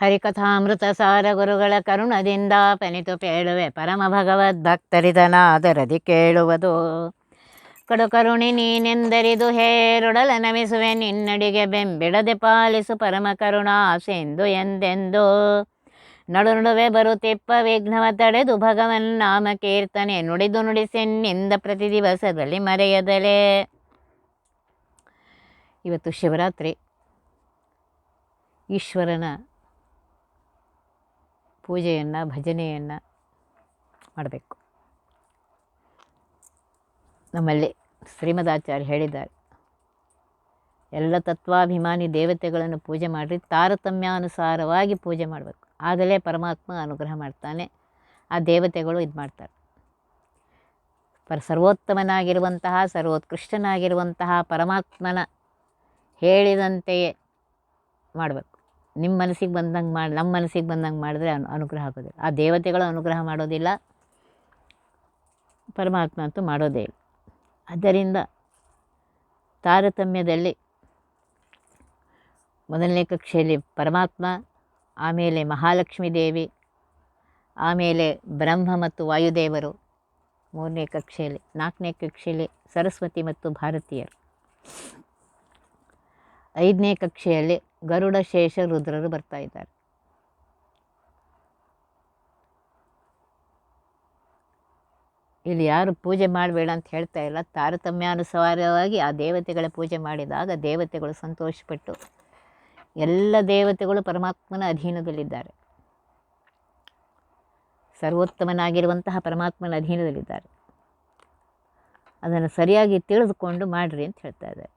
ಹರಿಕಥಾಮೃತ ಸಾರ ಗುರುಗಳ ಕರುಣದಿಂದ ಪೆನಿತು ಪೇಳುವೆ ಪರಮ ಭಗವದ್ ಭಕ್ತರಿದನಾದರದಿ ಕೇಳುವುದು. ಕಡು ಕರುಣಿ ನೀನೆಂದರಿದು ಹೇರುಡಲ ನಮಿಸುವೆ ನಿನ್ನಡಿಗೆ ಬೆಂಬಿಡದೆ ಪಾಲಿಸು ಪರಮ ಕರುಣಾ ಎಂದೆಂದು. ನಡು ನಡುವೆ ಬರುತ್ತಿಪ್ಪ ವಿಘ್ನವ ತಡೆದು ಭಗವನ್ ನಾಮ ಕೀರ್ತನೆ ನುಡಿದು ನುಡಿಸೆನ್ನಿಂದ ಪ್ರತಿ ದಿವಸದಲ್ಲಿ ಮರೆಯದಲೇ. ಇವತ್ತು ಶಿವರಾತ್ರಿ. ಈಶ್ವರನ ಪೂಜೆಯನ್ನು, ಭಜನೆಯನ್ನು ಮಾಡಬೇಕು. ನಮ್ಮಲ್ಲಿ ಶ್ರೀಮದಾಚಾರ್ಯ ಹೇಳಿದ್ದಾರೆ. ಎಲ್ಲ ತತ್ವಾಭಿಮಾನಿ ದೇವತೆಗಳನ್ನು ಪೂಜೆ ಮಾಡಿ ತಾರತಮ್ಯಾನುಸಾರವಾಗಿ ಪೂಜೆ ಮಾಡಬೇಕು. ಆಗಲೇ ಪರಮಾತ್ಮ ಅನುಗ್ರಹ ಮಾಡ್ತಾನೆ. ಆ ದೇವತೆಗಳು ಇದು ಮಾಡ್ತಾರೆ. ಪರ ಸರ್ವೋತ್ತಮನಾಗಿರುವಂತಹ, ಸರ್ವೋತ್ಕೃಷ್ಟನಾಗಿರುವಂತಹ ಪರಮಾತ್ಮನ ಹೇಳಿದಂತೆಯೇ ಮಾಡಬೇಕು. ನಿಮ್ಮ ಮನಸ್ಸಿಗೆ ಬಂದಂಗೆ ಮಾಡಿ ನಮ್ಮ ಮನಸ್ಸಿಗೆ ಬಂದಂಗೆ ಮಾಡಿದ್ರೆ ಅನು, ಅನುಗ್ರಹ ಆಗೋದಿಲ್ಲ. ಆ ದೇವತೆಗಳು ಅನುಗ್ರಹ ಮಾಡೋದಿಲ್ಲ. ಪರಮಾತ್ಮ ಅಂತೂ ಮಾಡೋದೇ ಇಲ್ಲ. ಆದ್ದರಿಂದ ತಾರತಮ್ಯದಲ್ಲಿ ಮೊದಲನೇ ಕಕ್ಷೆಯಲ್ಲಿ ಪರಮಾತ್ಮ, ಆಮೇಲೆ ಮಹಾಲಕ್ಷ್ಮೀ ದೇವಿ, ಆಮೇಲೆ ಬ್ರಹ್ಮ ಮತ್ತು ವಾಯುದೇವರು ಮೂರನೇ ಕಕ್ಷೆಯಲ್ಲಿ, ನಾಲ್ಕನೇ ಕಕ್ಷೆಯಲ್ಲಿ ಸರಸ್ವತಿ ಮತ್ತು ಭಾರತೀಯರು. ಐದನೇ ಕಕ್ಷೆಯಲ್ಲಿ ಗರುಡ ಶೇಷ ರುದ್ರರು ಬರ್ತಾ ಇದ್ದಾರೆ. ಇಲ್ಲಿ ಯಾರು ಪೂಜೆ ಮಾಡಬೇಡ ಅಂತ ಹೇಳ್ತಾ ಇಲ್ಲ. ತಾರತಮ್ಯಾನುಸಾರವಾಗಿ ಆ ದೇವತೆಗಳ ಪೂಜೆ ಮಾಡಿದಾಗ ದೇವತೆಗಳು ಸಂತೋಷಪಟ್ಟು ಎಲ್ಲ ದೇವತೆಗಳು ಪರಮಾತ್ಮನ ಅಧೀನದಲ್ಲಿದ್ದಾರೆ. ಸರ್ವೋತ್ತಮನಾಗಿರುವಂತಹ ಪರಮಾತ್ಮನ ಅಧೀನದಲ್ಲಿದ್ದಾರೆ. ಅದನ್ನು ಸರಿಯಾಗಿ ತಿಳಿದುಕೊಂಡು ಮಾಡಿರಿ ಅಂತ ಹೇಳ್ತಾ ಇದ್ದಾರೆ.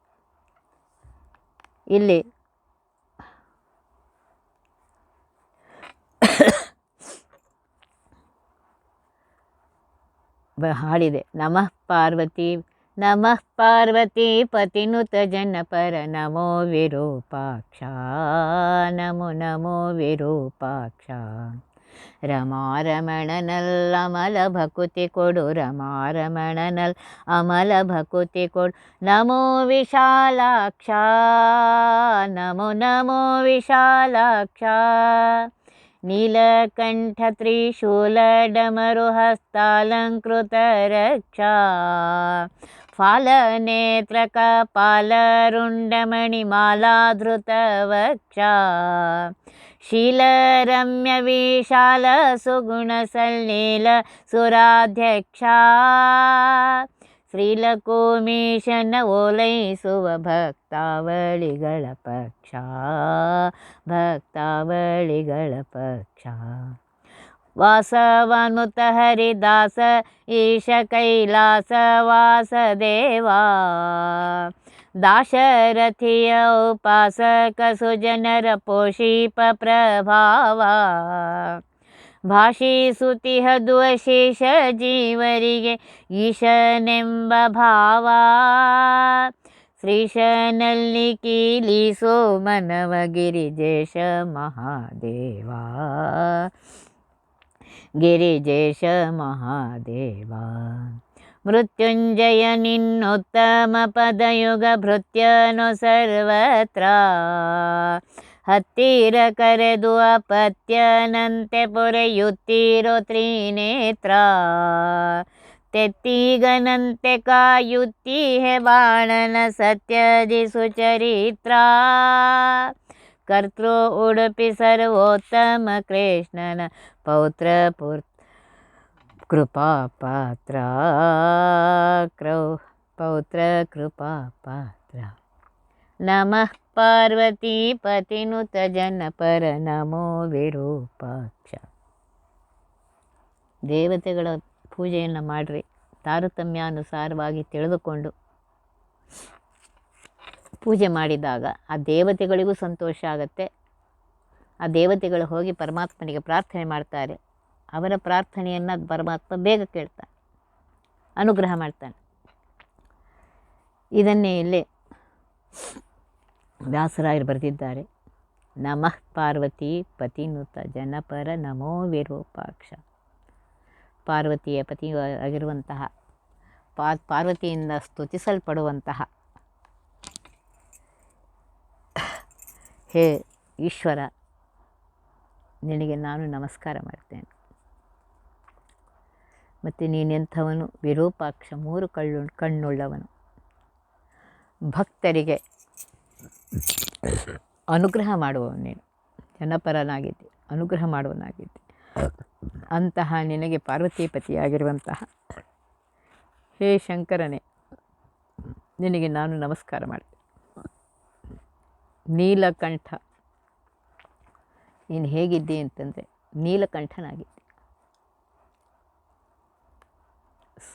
ಇಲ್ಲಿ ಹಾಡಿದೆ. ನಮಃ ಪಾರ್ವತಿ ನಮಃ ಪಾರ್ವತಿ, ಪತಿನುತ ಜನಪರ ನಮೋ ವಿರೂಪಾಕ್ಷ, ನಮೋ ನಮೋ ವಿರೂಪಾಕ್ಷ. ರಮಾರಮಣನಲ್ ಅಮಲ ಭಕುತಿ ಕೊಡು ರಮಾರಮಣನಲ್ ಅಮಲ ಭಕುತಿ ಕೊಡು. ನಮೋ ವಿಶಾಲಾಕ್ಷ, ನಮೋ ನಮೋ ವಿಶಾಲಾಕ್ಷ. नीलकण्ठत्रिशूलडमरुहस्तालङ्कृतरक्षा फालनेत्रकपालरुण्डमणिमालाधृतवक्षा शीलरम्यविशाल सुगुणसलीलसुराध्यक्षा ಹಸ್ತಾಲಂಕೃತ ರಕ್ಷಾ ಫಾಲನೇತ್ರ ಕಪಾಲರುಂಡಮಣಿಮಾಲಾಧೃತ ವಕ್ಷಾ ಶೀಲರಮ್ಯ ವಿಶಾಲ ಸುಗುಣ ಸಲ್ಲೀಲ ಸುರಾಧ್ಯಕ್ಷ ಶ್ರೀಲಕುಮೀಶನ ಓಲೈಸುವ ಭಕ್ತಾವಳಿಗಳ ಪಕ್ಷ ಭಕ್ತಾವಳಿಗಳ ಪಕ್ಷ ವಾಸವನುತ ಹರಿದಾಸ ಈಶ ಕೈಲಾಸ ವಾಸದೇವಾ ದಾಶರಥಿಯ ಉಪಾಸಕ ಸುಜನರ ಪೋಷೀಪ ಪ್ರಭಾವ ಭಾಷಿಸುತಿಹದು ಅಶೇಷ ಜೀವರಿಗೆ ಈಶನೆಂಬ ಭಾವ ಶ್ರೀಶನಲ್ಲಿ ಕೀಲಿಸೋ ಮನವ ಗಿರಿಜೇಶ ಮಹಾದೇವ ಗಿರಿಜೇಶ ಮಹಾದೇವ ಮೃತ್ಯುಂಜಯ ನಿನ್ನೋತ್ತಮ ಪದಯುಗ ಭೃತ್ಯನು ಸರ್ವತ್ರ ಹತ್ತಿರ ಕರೆದು ಅಪತ್ಯನಂತೆ ಪೊರೆಯುತ್ತೀರೋ ತ್ರಿನೇತ್ರ. ತೆತ್ತಿಗನಂತೆ ಕಾಯುತ್ತಿ ಹೆ ಬಾಣನ ಸತ್ಯದಿ ಸುಚರಿತ್ರ. ಕರ್ತೃ ಉಡುಪಿ ಸರ್ವೋತ್ತಮ ಕೃಷ್ಣನ ಪೌತ್ರ ಪುರ್, ಕೃಪಾ ಪಾತ್ರ. ಕ್ರೌ, ಪೌತ್ರ ಕೃಪಾ ಪಾತ್ರ. ನಮಃ ಪಾರ್ವತಿ ಪತಿನುತ ಜನಪರ ನಮೋ ವಿರೂಪಾಕ್ಷ ದೇವತೆಗಳ ಪೂಜೆಯನ್ನು ಮಾಡಿರಿ, ತಾರತಮ್ಯಾನುಸಾರವಾಗಿ ತಿಳಿದುಕೊಂಡು ಪೂಜೆ ಮಾಡಿದಾಗ ಆ ದೇವತೆಗಳಿಗೂ ಸಂತೋಷ ಆಗುತ್ತೆ. ಆ ದೇವತೆಗಳು ಹೋಗಿ ಪರಮಾತ್ಮನಿಗೆ ಪ್ರಾರ್ಥನೆ ಮಾಡ್ತಾರೆ. ಅವರ ಪ್ರಾರ್ಥನೆಯನ್ನು ಪರಮಾತ್ಮ ಬೇಗ ಕೇಳ್ತಾನೆ, ಅನುಗ್ರಹ ಮಾಡ್ತಾನೆ. ಇದನ್ನೇ ಇಲ್ಲಿ ವ್ಯಾಸರಾಯರು ಬರೆದಿದ್ದಾರೆ, ನಮಃ ಪಾರ್ವತಿ ಪತಿನುತ ಜನಪರ ನಮೋ ವಿರೂಪಾಕ್ಷ. ಪಾರ್ವತಿಯ ಪತಿ ಆಗಿರುವಂತಹ ಪಾ ಪಾರ್ವತಿಯಿಂದ ಸ್ತುತಿಸಲ್ಪಡುವಂತಹ ಹೇ ಈಶ್ವರ, ನಿನಗೆ ನಾನು ನಮಸ್ಕಾರ ಮಾಡ್ತೇನೆ. ಮತ್ತು ನೀನೆಂಥವನು? ವಿರೂಪಾಕ್ಷ ಮೂರು ಕಳ್ಳು, ಕಣ್ಣುಳ್ಳವನು. ಭಕ್ತರಿಗೆ ಅನುಗ್ರಹ ಮಾಡುವವನು ನೀನು. ಜನಪರನಾಗಿದ್ದೆ, ಅನುಗ್ರಹ ಮಾಡುವನಾಗಿದ್ದೆ ಅಂತಹ ನಿನಗೆ ಪಾರ್ವತೀಪತಿಯಾಗಿರುವಂತಹ ಹೇ ಶಂಕರನೇ, ನಿನಗೆ ನಾನು ನಮಸ್ಕಾರ ಮಾಡಿದೆ. ನೀಲಕಂಠ, ನೀನು ಹೇಗಿದ್ದಿ ಅಂತಂದರೆ ನೀಲಕಂಠನಾಗಿದ್ದೆ.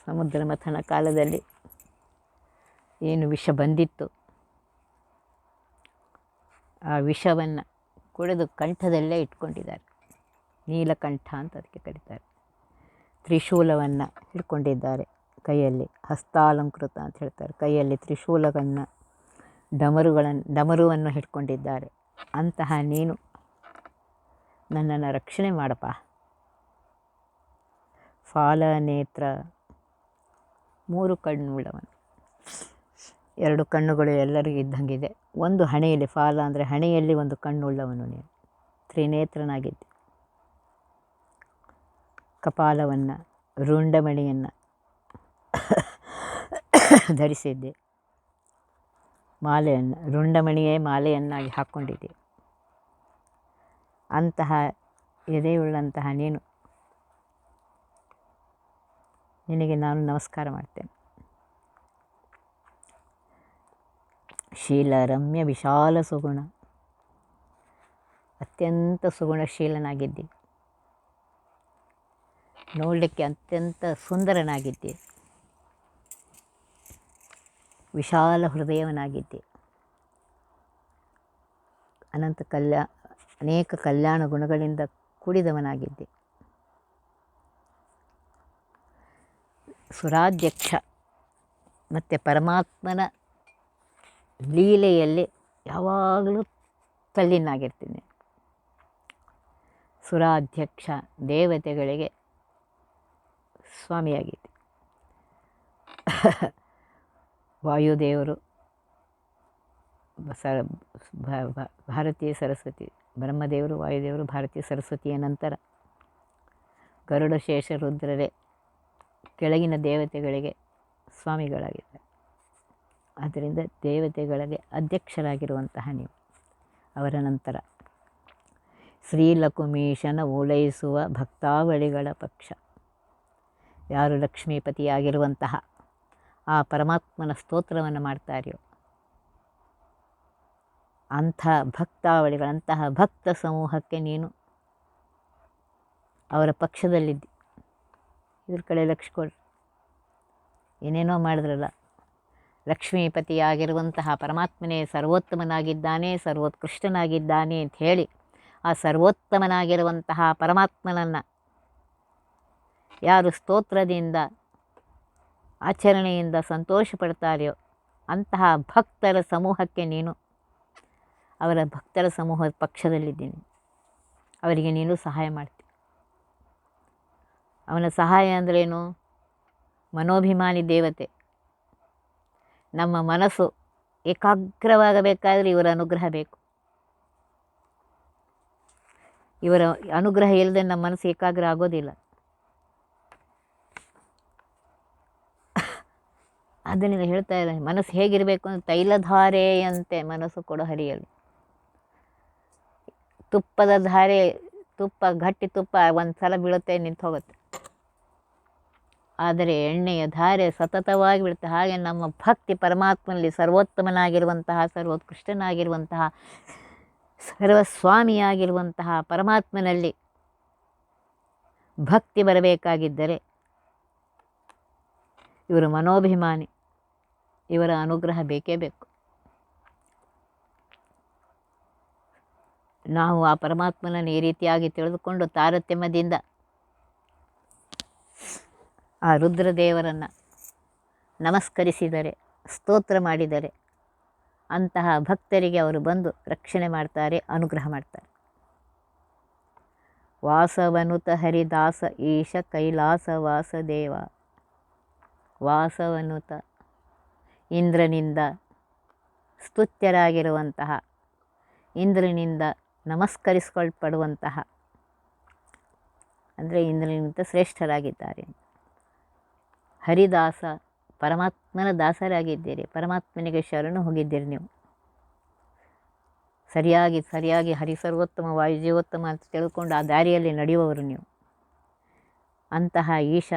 ಸಮುದ್ರ ಮಥನ ಕಾಲದಲ್ಲಿ ಏನು ವಿಷ ಬಂದಿತ್ತು ಆ ವಿಷವನ್ನು ಕುಡಿದು ಕಂಠದಲ್ಲೇ ಇಟ್ಕೊಂಡಿದ್ದಾರೆ. ನೀಲಕಂಠ ಅಂತ ಅದಕ್ಕೆ ಕರೀತಾರೆ. ತ್ರಿಶೂಲವನ್ನು ಹಿಡ್ಕೊಂಡಿದ್ದಾರೆ ಕೈಯಲ್ಲಿ. ಹಸ್ತಾಲಂಕೃತ ಅಂತ ಹೇಳ್ತಾರೆ. ಕೈಯಲ್ಲಿ ತ್ರಿಶೂಲವನ್ನು ಡಮರುಗಳನ್ನು ಡಮರುವನ್ನು ಹಿಡ್ಕೊಂಡಿದ್ದಾರೆ. ಅಂತಹ ನೀನು ನನ್ನನ್ನು ರಕ್ಷಣೆ ಮಾಡಪ್ಪ. ಫಾಲನೇತ್ರ, ಮೂರು ಕಣ್ಣುಳ್ಳವನು. ಎರಡು ಕಣ್ಣುಗಳು ಎಲ್ಲರಿಗೂ ಇದ್ದಂಗಿದೆ. ಒಂದು ಹಣೆಯಲ್ಲಿ ಫಾಲ ಅಂದರೆ ಹಣೆಯಲ್ಲಿ ಒಂದು ಕಣ್ಣುಳ್ಳವನು ನೀನು. ತ್ರಿನೇತ್ರನಾಗಿದ್ದೆ. ಕಪಾಲವನ್ನು, ರುಂಡಮಣಿಯನ್ನು ಧರಿಸಿದ್ದೆ. ಮಾಲೆಯನ್ನು, ರುಂಡಮಣಿಯೇ ಮಾಲೆಯನ್ನಾಗಿ ಹಾಕ್ಕೊಂಡಿದ್ದೆ ಅಂತಹ ಎದೆಯುಳ್ಳಂತಹ ನೀನು. ನಿನಗೆ ನಾನು ನಮಸ್ಕಾರ ಮಾಡ್ತೇನೆ. ಶೀಲ ರಮ್ಯ ವಿಶಾಲ ಸುಗುಣ. ಅತ್ಯಂತ ಸುಗುಣಶೀಲನಾಗಿದ್ದಿ ನೋಡಲಿಕ್ಕೆ ಅತ್ಯಂತ ಸುಂದರನಾಗಿದ್ದೆ ವಿಶಾಲ ಹೃದಯವನಾಗಿದ್ದೆ ಅನಂತ ಕಲ್ಯಾ, ಅನೇಕ ಕಲ್ಯಾಣ ಗುಣಗಳಿಂದ ಕೂಡಿದವನಾಗಿದ್ದೆ ಸುರಾಧ್ಯಕ್ಷ ಮತ್ತು ಪರಮಾತ್ಮನ ಲೀಲೆಯಲ್ಲಿ ಯಾವಾಗಲೂ ತಲ್ಲಿನಾಗಿರ್ತೀನಿ. ಸುರಾಧ್ಯಕ್ಷ ದೇವತೆಗಳಿಗೆ ಸ್ವಾಮಿಯಾಗಿದ್ದೆ ವಾಯುದೇವರು ಸ ಭ- ಭ- ಭಾರತೀಯ ಸರಸ್ವತಿ, ಬ್ರಹ್ಮದೇವರು, ವಾಯುದೇವರು, ಭಾರತೀಯ ಸರಸ್ವತಿಯ ನಂತರ ಗರುಡ ಶೇಷ ರುದ್ರರೇ ಕೆಳಗಿನ ದೇವತೆಗಳಿಗೆ ಸ್ವಾಮಿಗಳಾಗಿದ್ದಾರೆ. ಆದ್ದರಿಂದ ದೇವತೆಗಳಿಗೆ ಅಧ್ಯಕ್ಷರಾಗಿರುವಂತಹ ನೀವು. ಅವರ ನಂತರ ಶ್ರೀಲಕುಮೀಶನ ಓಲೈಸುವ ಭಕ್ತಾವಳಿಗಳ ಪಕ್ಷ. ಯಾರು ಲಕ್ಷ್ಮೀಪತಿಯಾಗಿರುವಂತಹ ಆ ಪರಮಾತ್ಮನ ಸ್ತೋತ್ರವನ್ನು ಮಾಡ್ತಾರೆಯೋ, ಅಂಥ ಭಕ್ತಾವಳಿಗಳಂತಹ ಭಕ್ತ ಸಮೂಹಕ್ಕೆ ನೀನು ಅವರ ಪಕ್ಷದಲ್ಲಿದ್ದಿ. ಇದ್ರ ಕಡೆ ಲಕ್ಷ ಕೊಡ್ರಿ ಏನೇನೋ ಮಾಡಿದ್ರಲ್ಲ ಲಕ್ಷ್ಮೀಪತಿಯಾಗಿರುವಂತಹ ಪರಮಾತ್ಮನೇ ಸರ್ವೋತ್ತಮನಾಗಿದ್ದಾನೆ, ಸರ್ವೋತ್ಕೃಷ್ಟನಾಗಿದ್ದಾನೆ ಅಂತ ಹೇಳಿ ಆ ಸರ್ವೋತ್ತಮನಾಗಿರುವಂತಹ ಪರಮಾತ್ಮನನ್ನು ಯಾರು ಸ್ತೋತ್ರದಿಂದ, ಆಚರಣೆಯಿಂದ ಸಂತೋಷ ಪಡ್ತಾರೆಯೋ ಅಂತಹ ಭಕ್ತರ ಸಮೂಹಕ್ಕೆ ನೀನು, ಅವರ ಭಕ್ತರ ಸಮೂಹದ ಪಕ್ಷದಲ್ಲಿದ್ದೀನಿ. ಅವರಿಗೆ ನೀನು ಸಹಾಯ ಮಾಡ್ತೀನಿ ಅವನ ಸಹಾಯ ಅಂದ್ರೇನು? ಮನೋಭಿಮಾನಿ ದೇವತೆ. ನಮ್ಮ ಮನಸ್ಸು ಏಕಾಗ್ರವಾಗಬೇಕಾದರೆ ಇವರ ಅನುಗ್ರಹ ಬೇಕು. ಇವರ ಅನುಗ್ರಹ ಇಲ್ಲದೆ ನಮ್ಮ ಮನಸ್ಸು ಏಕಾಗ್ರ ಆಗೋದಿಲ್ಲ. ಅದರಿಂದ ಹೇಳ್ತಾ ಇದ್ದಾರೆ, ಮನಸ್ಸು ಹೇಗಿರಬೇಕು ಅಂತ ತೈಲಧಾರೆಯಂತೆ ಮನಸ್ಸು ಕೂಡ ಹರಿಯಲು ತುಪ್ಪದ ಧಾರೆ ತುಪ್ಪ, ಗಟ್ಟಿ ತುಪ್ಪ ಒಂದು ಸಲ ಬೀಳುತ್ತೆ ನಿಂತು ಹೋಗುತ್ತೆ ಆದರೆ ಎಣ್ಣೆಯ ಧಾರೆ ಸತತವಾಗಿ ಬಿಡುತ್ತೆ ಹಾಗೆ ನಮ್ಮ ಭಕ್ತಿ ಪರಮಾತ್ಮನಲ್ಲಿ ಸರ್ವೋತ್ತಮನಾಗಿರುವಂತಹ, ಸರ್ವೋತ್ಕೃಷ್ಟನಾಗಿರುವಂತಹ, ಸರ್ವಸ್ವಾಮಿಯಾಗಿರುವಂತಹ ಪರಮಾತ್ಮನಲ್ಲಿ ಭಕ್ತಿ ಬರಬೇಕಾಗಿದ್ದರೆ ಇವರು ಮನೋಭಿಮಾನಿ. ಇವರ ಅನುಗ್ರಹ ಬೇಕೇ ಬೇಕು. ನಾವು ಆ ಪರಮಾತ್ಮನನ್ನು ಈ ರೀತಿಯಾಗಿ ತಿಳಿದುಕೊಂಡು ತಾರತಮ್ಯದಿಂದ ಆ ರುದ್ರದೇವರನ್ನು ನಮಸ್ಕರಿಸಿದರೆ, ಸ್ತೋತ್ರ ಮಾಡಿದರೆ, ಅಂತಹ ಭಕ್ತರಿಗೆ ಅವರು ಬಂದು ರಕ್ಷಣೆ ಮಾಡ್ತಾರೆ, ಅನುಗ್ರಹ ಮಾಡ್ತಾರೆ. ವಾಸವನುತ ಹರಿದಾಸ ಈಶ ಕೈಲಾಸ ವಾಸದೇವ. ವಾಸವನುತ ಇಂದ್ರನಿಂದ ಸ್ತುತ್ಯರಾಗಿರುವಂತಹ, ಇಂದ್ರನಿಂದ ನಮಸ್ಕರಿಸಿಕೊಳ್ಪಡುವಂತಹ, ಅಂದರೆ ಇಂದ್ರನಿಂದ ಶ್ರೇಷ್ಠರಾಗಿದ್ದಾರೆ. ಹರಿದಾಸ, ಪರಮಾತ್ಮನ ದಾಸರಾಗಿದ್ದೀರಿ. ಪರಮಾತ್ಮನಿಗೆ ಶರಣು ಹೋಗಿದ್ದೀರಿ ನೀವು. ಸರಿಯಾಗಿ ಸರಿಯಾಗಿ ಹರಿ ಸರ್ವೋತ್ತಮ ವಾಯು ಜೀವೋತ್ತಮ ಅಂತ ತಿಳ್ಕೊಂಡು ಆ ದಾರಿಯಲ್ಲಿ ನಡೆಯುವವರು ನೀವು. ಅಂತಹ ಈಶ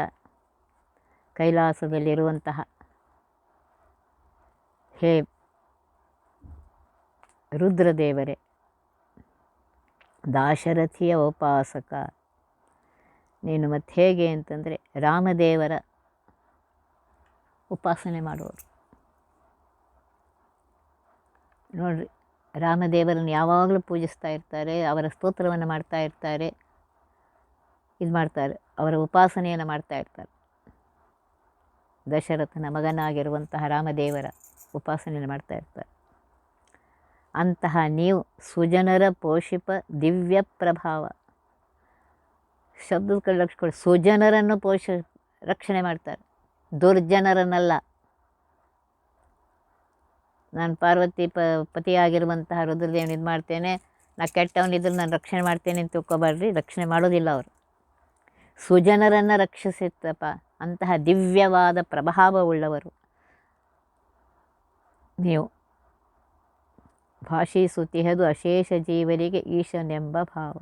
ಕೈಲಾಸದಲ್ಲಿರುವಂತಹ ಹೇ ರುದ್ರದೇವರೇ, ದಾಶರಥಿಯ ಉಪಾಸಕ. ನೀನು ಮತ್ತೆ ಹೇಗೆ ಅಂತಂದರೆ ರಾಮದೇವರ ಉಪಾಸನೆ ಮಾಡುವವರು ನೋಡ್ರಿ, ರಾಮದೇವರನ್ನು ಯಾವಾಗಲೂ ಪೂಜಿಸ್ತಾ ಇರ್ತಾರೆ, ಅವರ ಸ್ತೋತ್ರವನ್ನು ಮಾಡ್ತಾ ಇರ್ತಾರೆ, ಇದು ಮಾಡ್ತಾರೆ, ಅವರ ಉಪಾಸನೆಯನ್ನು ಮಾಡ್ತಾ ಇರ್ತಾರೆ. ದಶರಥನ ಮಗನಾಗಿರುವಂತಹ ರಾಮದೇವರ ಉಪಾಸನೆಯನ್ನು ಮಾಡ್ತಾ ಇರ್ತಾರೆ. ಅಂತಹ ನೀವು ಸುಜನರ ಪೋಷಿಪ ದಿವ್ಯ ಪ್ರಭಾವ. ಶಬ್ದದ ಲಕ್ಷ ಸುಜನರನ್ನು ಪೋಷ, ರಕ್ಷಣೆ ಮಾಡ್ತಾರೆ. ದುರ್ಜನರನ್ನಲ್ಲ ನಾನು ಪಾರ್ವತಿ ಪ, ಪತಿಯಾಗಿರುವಂತಹ ರುದ್ರದೇವನ ಇದು ಮಾಡ್ತೇನೆ. ನಾ ಕೆಟ್ಟವನಿದ್ರು ನಾನು ರಕ್ಷಣೆ ಮಾಡ್ತೇನೆ ಅಂತ ತಿಳ್ಕೊಬಾರ್ರಿ ರಕ್ಷಣೆ ಮಾಡೋದಿಲ್ಲ ಅವರು. ಸುಜನರನ್ನು ರಕ್ಷಿಸುತ್ತಪ್ಪ, ಅಂತಹ ದಿವ್ಯವಾದ ಪ್ರಭಾವವುಳ್ಳವರು. ನೀವು ಭಾಷಿಸುತ್ತಿಹದು ಅಶೇಷ ಜೀವರಿಗೆ ಈಶನೆಂಬ ಭಾವ.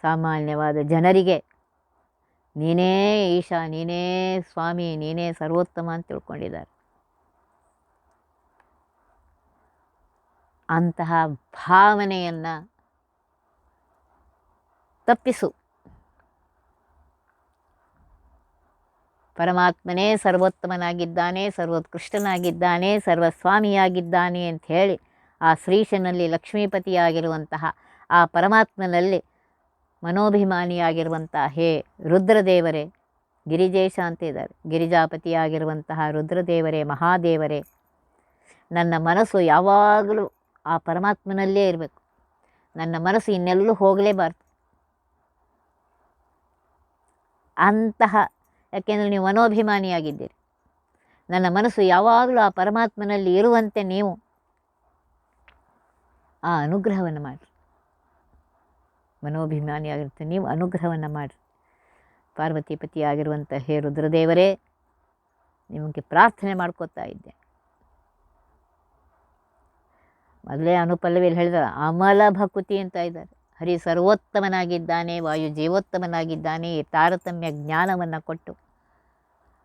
ಸಾಮಾನ್ಯವಾದ ಜನರಿಗೆ ನೀನೇ ಈಶಾ, ನೀನೇ ಸ್ವಾಮಿ, ನೀನೇ ಸರ್ವೋತ್ತಮ ಅಂತ ತಿಳ್ಕೊಂಡಿದ್ದಾರೆ. ಅಂತಹ ಭಾವನೆಯನ್ನು ತಪ್ಪಿಸು. ಪರಮಾತ್ಮನೇ ಸರ್ವೋತ್ತಮನಾಗಿದ್ದಾನೆ, ಸರ್ವೋತ್ಕೃಷ್ಟನಾಗಿದ್ದಾನೆ, ಸರ್ವಸ್ವಾಮಿಯಾಗಿದ್ದಾನೆ ಅಂತ ಹೇಳಿ ಆ ಶ್ರೀಶನಲ್ಲಿ ಲಕ್ಷ್ಮೀಪತಿಯಾಗಿರುವಂತಹ ಆ ಪರಮಾತ್ಮನಲ್ಲಿ ಮನೋಭಿಮಾನಿಯಾಗಿರುವಂತಹ ಹೇ ರುದ್ರದೇವರೇ. ಗಿರಿಜೇಶ ಅಂತ ಇದ್ದಾರೆ ಗಿರಿಜಾಪತಿಯಾಗಿರುವಂತಹ ರುದ್ರದೇವರೇ, ಮಹಾದೇವರೇ. ನನ್ನ ಮನಸ್ಸು ಯಾವಾಗಲೂ ಆ ಪರಮಾತ್ಮನಲ್ಲೇ ಇರಬೇಕು. ನನ್ನ ಮನಸ್ಸು ಇನ್ನೆಲ್ಲೂ ಹೋಗಲೇಬಾರ್ದು. ಅಂತಹ, ಯಾಕೆಂದರೆ ನೀವು ಮನೋಭಿಮಾನಿಯಾಗಿದ್ದೀರಿ. ನನ್ನ ಮನಸ್ಸು ಯಾವಾಗಲೂ ಆ ಪರಮಾತ್ಮನಲ್ಲಿ ಇರುವಂತೆ ನೀವು ಆ ಅನುಗ್ರಹವನ್ನು ಮಾಡಿರಿ. ಮನೋಭಿಮಾನಿಯಾಗಿರುತ್ತೆ. ನೀವು ಅನುಗ್ರಹವನ್ನು ಮಾಡಿರಿ. ಪಾರ್ವತಿಪತಿ ಆಗಿರುವಂಥ ಹೇ ರುದ್ರದೇವರೇ ನಿಮಗೆ ಪ್ರಾರ್ಥನೆ ಮಾಡ್ಕೋತಾ ಇದ್ದೆ. ಮೊದಲೇ ಅನುಪಲ್ಲವಿಯಲ್ಲಿ ಹೇಳಿದಾರೆ ಅಮಲ ಭಕುತಿ ಅಂತ ಇದ್ದಾರೆ. ಹರಿ ಸರ್ವೋತ್ತಮನಾಗಿದ್ದಾನೆ, ವಾಯು ಜೀವೋತ್ತಮನಾಗಿದ್ದಾನೆ ಈ ತಾರತಮ್ಯ ಜ್ಞಾನವನ್ನು ಕೊಟ್ಟು.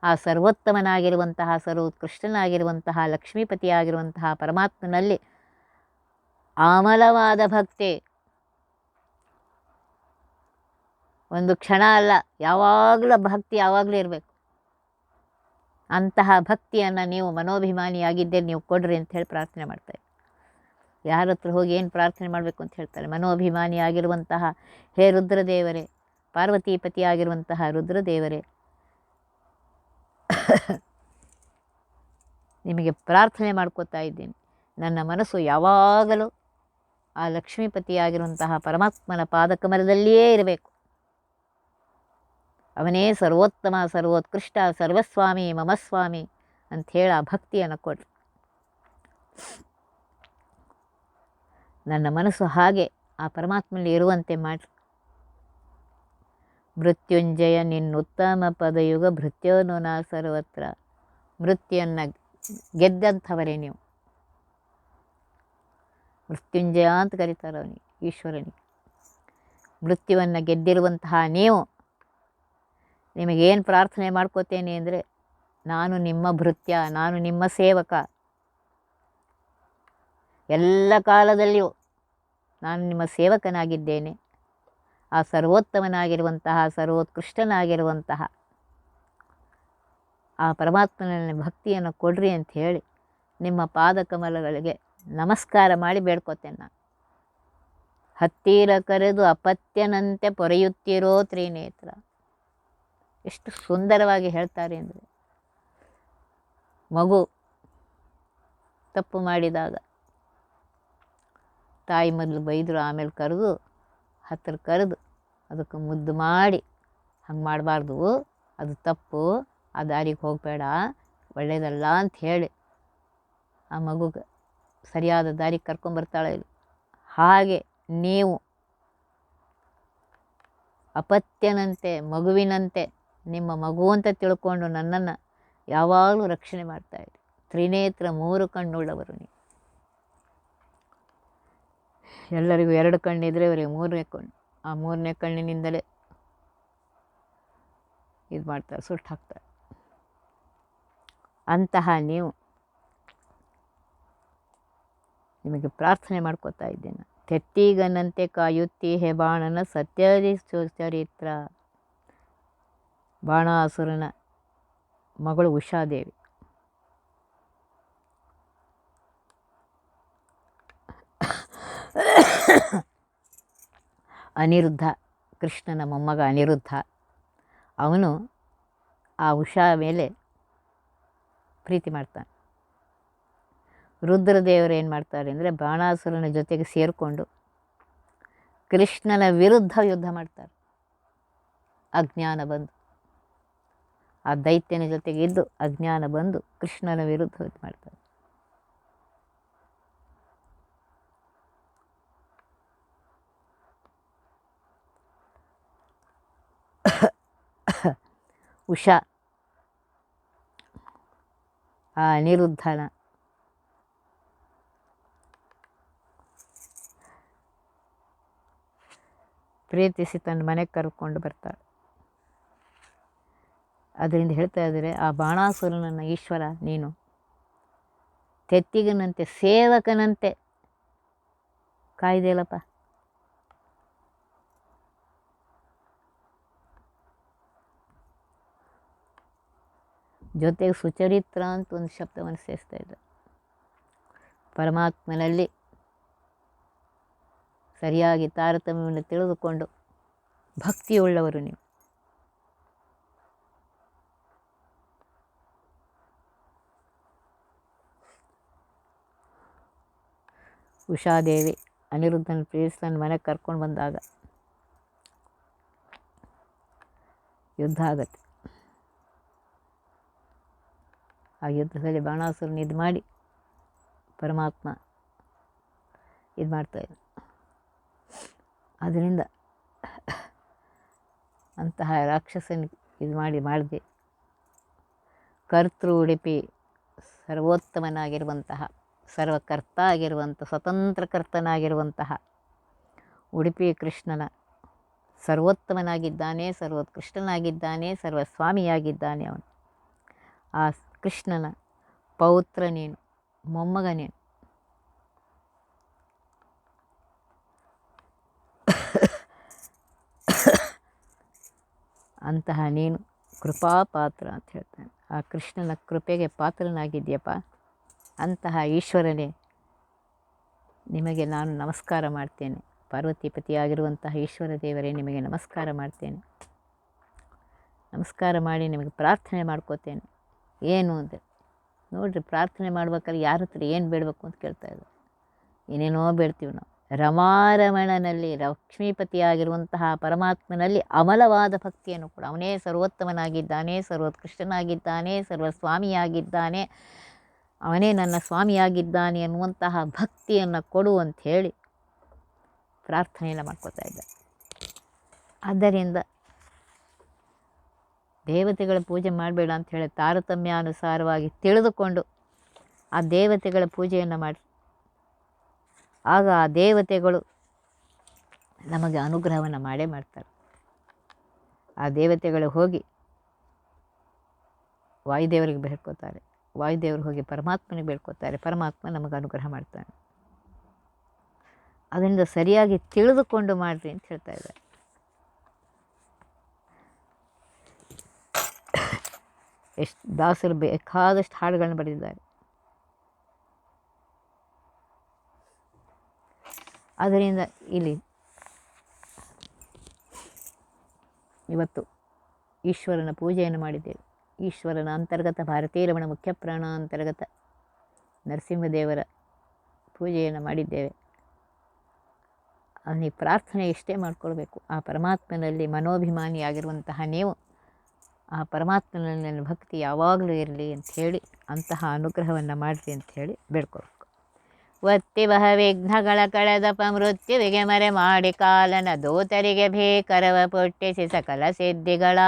ಆ ಸರ್ವೋತ್ತಮನಾಗಿರುವಂತಹ, ಸರ್ವೋತ್ಕೃಷ್ಟನಾಗಿರುವಂತಹ, ಲಕ್ಷ್ಮೀಪತಿಯಾಗಿರುವಂತಹ ಪರಮಾತ್ಮನಲ್ಲಿ ಆಮಲವಾದ ಭಕ್ತಿ ಒಂದು ಕ್ಷಣ ಅಲ್ಲ, ಯಾವಾಗಲೂ ಭಕ್ತಿ ಯಾವಾಗಲೂ ಇರಬೇಕು. ಅಂತಹ ಭಕ್ತಿಯನ್ನು ನೀವು ಮನೋಭಿಮಾನಿಯಾಗಿದ್ದೇ ನೀವು ಕೊಡ್ರಿ ಅಂತ ಹೇಳಿ ಪ್ರಾರ್ಥನೆ ಮಾಡ್ತಾರೆ ಯಾರ ಹತ್ರ ಹೋಗಿ ಏನು ಪ್ರಾರ್ಥನೆ ಮಾಡಬೇಕು ಅಂತ ಹೇಳ್ತಾರೆ? ಮನೋಭಿಮಾನಿ ಆಗಿರುವಂತಹ ಹೇ ರುದ್ರದೇವರೇ ಪಾರ್ವತಿಪತಿ ಆಗಿರುವಂತಹ ರುದ್ರದೇವರೇ, ನಿಮಗೆ ಪ್ರಾರ್ಥನೆ ಮಾಡ್ಕೋತಾ ಇದ್ದೀನಿ. ನನ್ನ ಮನಸ್ಸು ಯಾವಾಗಲೂ ಆ ಲಕ್ಷ್ಮೀಪತಿಯಾಗಿರುವಂತಹ ಪರಮಾತ್ಮನ ಪಾದಕಮಲದಲ್ಲಿಯೇ ಇರಬೇಕು. ಅವನೇ ಸರ್ವೋತ್ತಮ, ಸರ್ವೋತ್ಕೃಷ್ಟ, ಸರ್ವಸ್ವಾಮಿ ಮಮಸ್ವಾಮಿ ಅಂಥೇಳಿ ಆ ಭಕ್ತಿಯನ್ನು ಕೊಟ್ರು. ನನ್ನ ಮನಸ್ಸು ಹಾಗೆ ಆ ಪರಮಾತ್ಮನಲ್ಲಿ ಇರುವಂತೆ ಮಾಡಿ ಮೃತ್ಯುಂಜಯ ನಿನ್ನುತ್ತಮ ಪದಯುಗ ಭೃತ್ಯೋನು ನಾ ಸರ್ವತ್ರ. ಮೃತ್ಯುವನ್ನು ಗೆದ್ದಂಥವರೇ ನೀವು. ಮೃತ್ಯುಂಜಯ ಅಂತ ಕರೀತಾರೆ ಅವನಿಗೆ, ಈಶ್ವರನಿಗೆ. ಮೃತ್ಯುವನ್ನು ಗೆದ್ದಿರುವಂತಹ ನೀವು ನಿಮಗೇನು ಪ್ರಾರ್ಥನೆ ಮಾಡ್ಕೋತೇನೆ ಅಂದರೆ ನಾನು ನಿಮ್ಮ ಭೃತ್ಯ, ನಾನು ನಿಮ್ಮ ಸೇವಕ. ಎಲ್ಲ ಕಾಲದಲ್ಲಿಯೂ ನಾನು ನಿಮ್ಮ ಸೇವಕನಾಗಿದ್ದೇನೆ. ಆ ಸರ್ವೋತ್ತಮನಾಗಿರುವಂತಹ, ಸರ್ವೋತ್ಕೃಷ್ಟನಾಗಿರುವಂತಹ ಆ ಪರಮಾತ್ಮನಲ್ಲಿ ಭಕ್ತಿಯನ್ನು ಕೊಡ್ರಿ ಅಂತ ಹೇಳಿ ನಿಮ್ಮ ಪಾದಕಮಲಗಳಿಗೆ ನಮಸ್ಕಾರ ಮಾಡಿ ಬೇಡ್ಕೋತೇನೆ ನಾನು. ಹತ್ತಿರ ಕರೆದು ಅಪತ್ಯನಂತೆ ಪೊರೆಯುತ್ತಿರೋ ತ್ರಿನೇತ್ರ. ಎಷ್ಟು ಸುಂದರವಾಗಿ ಹೇಳ್ತಾರೆ ಅಂದರೆ ಮಗು ತಪ್ಪು ಮಾಡಿದಾಗ ತಾಯಿ ಮೊದಲು ಬೈದರು, ಆಮೇಲೆ ಕರೆದು ಹತ್ತಿರ ಕರೆದು, ಅದಕ್ಕೆ ಮುದ್ದು ಮಾಡಿ ಹಂಗೆ ಮಾಡಬಾರ್ದು, ಅದು ತಪ್ಪು, ಆ ದಾರಿಗೆ ಹೋಗಬೇಡ ಒಳ್ಳೆಯದಲ್ಲ ಅಂತ ಹೇಳಿ ಆ ಮಗುಗೆ ಸರಿಯಾದ ದಾರಿಗೆ ಕರ್ಕೊಂಬರ್ತಾಳೆ ಹಾಗೆ ನೀವು ಅಪತ್ಯನಂತೆ, ಮಗುವಿನಂತೆ ನಿಮ್ಮ ಮಗು ಅಂತ ತಿಳ್ಕೊಂಡು ನನ್ನನ್ನು ಯಾವಾಗಲೂ ರಕ್ಷಣೆ ಮಾಡ್ತಾ ಮಾಡ್ತಾಯಿರಿ ತ್ರಿನೇತ್ರ ಮೂರು ಕಣ್ಣುಳ್ಳವರು ನೀವು. ಎಲ್ಲರಿಗೂ ಎರಡು ಕಣ್ಣಿದ್ರೆ ಅವರಿಗೆ ಮೂರನೇ ಕಣ್ಣು. ಆ ಮೂರನೇ ಕಣ್ಣಿನಿಂದಲೇ ಇದು ಮಾಡ್ತಾರೆ, ಸುಟ್ಟು ಹಾಕ್ತಾರೆ. ಅಂತಹ ನೀವು ನಿಮಗೆ ಪ್ರಾರ್ಥನೆ ಮಾಡ್ಕೋತಾ ಇದ್ದೇನೆ. ತೆತ್ತಿಗನಂತೆ ಕಾಯುತ್ತಿ ಹೆಬಾಣನ ಸತ್ಯದಿ ಸುಚರಿತ್ರ ಬಾಣಾಸುರನ ಮಗಳು ಉಷಾದೇವಿ. ಅನಿರುದ್ಧ, ಕೃಷ್ಣನ ಮೊಮ್ಮಗ ಅನಿರುದ್ಧ, ಅವನು ಆ ಉಷಾ ಮೇಲೆ ಪ್ರೀತಿ ಮಾಡ್ತಾನೆ. ರುದ್ರದೇವರು ಏನು ಮಾಡ್ತಾರೆ ಅಂದರೆ ಬಾಣಾಸುರನ ಜೊತೆಗೆ ಸೇರಿಕೊಂಡು ಕೃಷ್ಣನ ವಿರುದ್ಧ ಯುದ್ಧ ಮಾಡ್ತಾರೆ. ಅಜ್ಞಾನ ಬಂದು. ಆ ದೈತ್ಯನ ಜೊತೆಗೆ ಇದ್ದು ಅಜ್ಞಾನ ಬಂದು ಕೃಷ್ಣನ ವಿರುದ್ಧ ಇದು ಮಾಡ್ತಾರೆ ಉಷಾ, ಆ ನಿರುದ್ಧನ. ಪ್ರೀತಿಸಿ ತನ್ನ ಮನೆಗೆ ಕರ್ಕೊಂಡು ಬರ್ತಾಳೆ. ಅದರಿಂದ ಹೇಳ್ತಾ ಇದ್ದಾರೆ, ಆ ಬಾಣಾಸುರನನ್ನು ಈಶ್ವರ ನೀನು. ತೆತ್ತಿಗನಂತೆ, ಸೇವಕನಂತೆ ಕಾಯ್ದೆಯಲ್ಲಪ್ಪ. ಜೊತೆಗೆ ಸುಚರಿತ್ರ ಅಂತ ಒಂದು ಶಬ್ದವನ್ನು ಸೇರಿಸ್ತಾ ಇದ್ದ ಪರಮಾತ್ಮನಲ್ಲಿ ಸರಿಯಾಗಿ ತಾರತಮ್ಯವನ್ನು ತಿಳಿದುಕೊಂಡು ಭಕ್ತಿಯುಳ್ಳವರು ನೀವು. ಉಷಾದೇವಿ, ಅನಿರುದ್ಧನ ಪ್ರೇರಿಸಿ ಮನೆಗೆ ಕರ್ಕೊಂಡು ಬಂದಾಗ ಯುದ್ಧ ಆಗತ್ತೆ. ಆ ಯುದ್ಧದಲ್ಲಿ ಬಾಣಾಸುರನ ಇದು ಮಾಡಿ ಪರಮಾತ್ಮ ಇದು ಮಾಡ್ತಾಯಿದ್ದ ಅದರಿಂದ ಅಂತಹ ರಾಕ್ಷಸನ ಇದು ಮಾಡಿ ಮಾಡಿದೆ. ಕರ್ತೃ ಉಡುಪಿ ಸರ್ವೋತ್ತಮನಾಗಿರುವಂತಹ ಸರ್ವಕರ್ತ ಆಗಿರುವಂಥ ಸ್ವತಂತ್ರ ಕರ್ತನಾಗಿರುವಂತಹ ಉಡುಪಿ ಕೃಷ್ಣನ ಸರ್ವೋತ್ತಮನಾಗಿದ್ದಾನೆ, ಸರ್ವೋತ್ಕೃಷ್ಟನಾಗಿದ್ದಾನೆ, ಸರ್ವಸ್ವಾಮಿಯಾಗಿದ್ದಾನೆ ಅವನು. ಆ ಕೃಷ್ಣನ ಪೌತ್ರ ನೀನು, ಮೊಮ್ಮಗ ನೀನು. ಅಂತಹ ನೀನು ಕೃಪಾಪಾತ್ರ ಅಂತ ಹೇಳ್ತಾನೆ. ಆ ಕೃಷ್ಣನ ಕೃಪೆಗೆ ಪಾತ್ರನಾಗಿದ್ಯಪ್ಪ ಅಂತಹ ಈಶ್ವರನೇ, ನಿಮಗೆ ನಾನು ನಮಸ್ಕಾರ ಮಾಡ್ತೇನೆ. ಪಾರ್ವತಿಪತಿಯಾಗಿರುವಂತಹ ಈಶ್ವರ ದೇವರೇ, ನಿಮಗೆ ನಮಸ್ಕಾರ ಮಾಡ್ತೇನೆ. ನಮಸ್ಕಾರ ಮಾಡಿ ನಿಮಗೆ ಪ್ರಾರ್ಥನೆ ಮಾಡ್ಕೋತೇನೆ. ಏನು ಅಂತ ನೋಡಿರಿ, ಪ್ರಾರ್ಥನೆ ಮಾಡ್ಬೇಕಾದ್ರೆ ಯಾರ ಹತ್ರ ಏನು ಬೇಡಬೇಕು ಅಂತ ಕೇಳ್ತಾ ಇದ್ದಾರೆ ಏನೇನೋ ಬೇಡ್ತೀವಿ ನಾವು. ರಮಾರಮಣನಲ್ಲಿ, ಲಕ್ಷ್ಮೀಪತಿಯಾಗಿರುವಂತಹ ಪರಮಾತ್ಮನಲ್ಲಿ ಅಮಲವಾದ ಭಕ್ತಿಯನ್ನು ಕೂಡ. ಅವನೇ ಸರ್ವೋತ್ತಮನಾಗಿದ್ದಾನೆ, ಸರ್ವೋತ್ಕೃಷ್ಟನಾಗಿದ್ದಾನೆ, ಸರ್ವಸ್ವಾಮಿಯಾಗಿದ್ದಾನೆ ಅವನೇ ನನ್ನ ಸ್ವಾಮಿಯಾಗಿದ್ದಾನೆ ಅನ್ನುವಂತಹ ಭಕ್ತಿಯನ್ನು ಕೊಡು ಅಂತ ಪ್ರಾರ್ಥನೆಯನ್ನು ಮಾಡ್ಕೋತಾ ಇದ್ದ. ಆದ್ದರಿಂದ ದೇವತೆಗಳ ಪೂಜೆ ಮಾಡಬೇಡ ಅಂತ ತಾರತಮ್ಯಾನುಸಾರವಾಗಿ ತಿಳಿದುಕೊಂಡು ಆ ದೇವತೆಗಳ ಪೂಜೆಯನ್ನು ಮಾಡಿ. ಆಗ ಆ ದೇವತೆಗಳು ನಮಗೆ ಅನುಗ್ರಹವನ್ನು ಮಾಡೇ ಮಾಡ್ತಾರೆ. ಆ ದೇವತೆಗಳು ಹೋಗಿ ವಾಯುದೇವರಿಗೆ ಬೇಡ್ಕೋತಾರೆ. ವಾಯುದೇವರು ಹೋಗಿ ಪರಮಾತ್ಮನಿಗೆ ಬೇಡ್ಕೋತಾರೆ. ಪರಮಾತ್ಮ ನಮಗೆ ಅನುಗ್ರಹ ಮಾಡ್ತಾನೆ. ಅದರಿಂದ ಸರಿಯಾಗಿ ತಿಳಿದುಕೊಂಡು ಮಾಡಿರಿ ಅಂತ ಹೇಳ್ತಾ ಇದ್ದಾರೆ. ಎಷ್ಟು ದಾಸರು ಬೇಕಾದಷ್ಟು ಹಾಡುಗಳನ್ನ ಬರೆದಿದ್ದಾರೆ. ಅದರಿಂದ ಇಲ್ಲಿ ಇವತ್ತು ಈಶ್ವರನ ಪೂಜೆಯನ್ನು ಮಾಡಿದ್ದೇವೆ. ಈಶ್ವರನ ಅಂತರ್ಗತ, ಭಾರತೀಯ ರಮಣ ಮುಖ್ಯ ಪ್ರಾಣ ಅಂತರ್ಗತ ನರಸಿಂಹದೇವರ ಪೂಜೆಯನ್ನು ಮಾಡಿದ್ದೇವೆ. ಅವನಿಗೆ ಪ್ರಾರ್ಥನೆ ಇಷ್ಟೇ ಮಾಡಿಕೊಳ್ಬೇಕು. ಆ ಪರಮಾತ್ಮನಲ್ಲಿ ಮನೋಭಿಮಾನಿಯಾಗಿರುವಂತಹ ನೀವು, ಆ ಪರಮಾತ್ಮನಲ್ಲಿ ನನ್ನ ಭಕ್ತಿ ಯಾವಾಗಲೂ ಇರಲಿ ಅಂಥೇಳಿ ಅಂತಹ ಅನುಗ್ರಹವನ್ನು ಮಾಡಿರಿ ಅಂಥೇಳಿ ಬೇಡ್ಕೊಳ್ಬೇಕು. ಒತ್ತಿ ಬಹ ವಿಘ್ನಗಳ ಕಳೆದಪ ಮೃತ್ಯುವಿಗೆ ಮರೆ ಮಾಡಿ ಕಾಲನ ದೂತರಿಗೆ ಭೀಕರವ ಪೊಟ್ಟಿಸಿ ಸಕಲ ಸಿದ್ಧಿಗಳ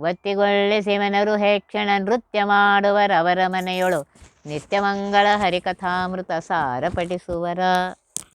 ಒತ್ತಿಗೊಳ್ಳಿಸಿ ಮನರು ಹೇಕ್ಷಣ ನೃತ್ಯ ಮಾಡುವರವರ ಮನೆಯೊಳು. ನಿತ್ಯಮಂಗಳ ಹರಿಕಥಾಮೃತ ಸಾರ ಪಠಿಸುವರ